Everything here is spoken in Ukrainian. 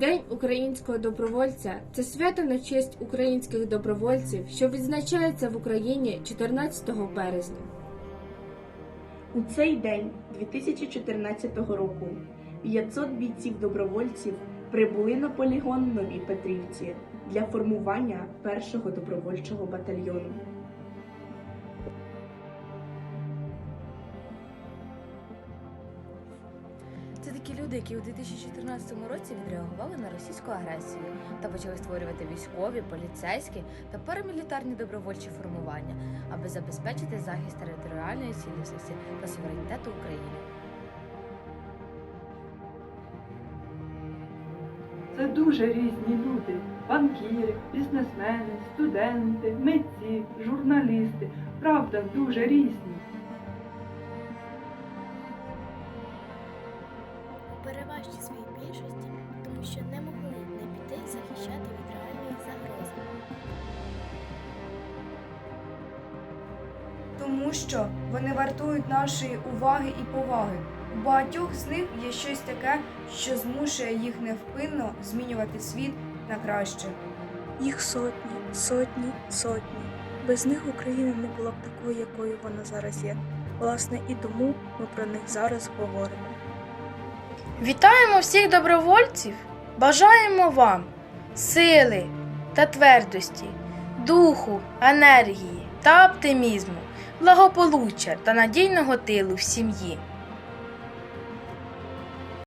День українського добровольця це свято на честь українських добровольців, що відзначається в Україні 14 березня. У цей день 2014 року 500 бійців-добровольців прибули на полігон в Новій Петрівці для формування першого добровольчого батальйону. Такі люди, які у 2014 році відреагували на російську агресію та почали створювати військові, поліцейські та парамілітарні добровольчі формування, аби забезпечити захист територіальної цілісності та суверенітету України. Це дуже різні люди: банкіри, бізнесмени, студенти, митці, журналісти. Правда, дуже різні. У переважній своїй більшості, тому що не могли не піти захищати від реальної загрози. тому що вони вартують нашої уваги і поваги. У багатьох з них є щось таке, що змушує їх невпинно змінювати світ на краще. Їх сотні, сотні, сотні. Без них Україна не була б такою, якою вона зараз є. Власне, і тому ми про них зараз говоримо. Вітаємо всіх добровольців! Бажаємо вам сили та твердості, духу, енергії та оптимізму, благополуччя та надійного тилу в сім'ї.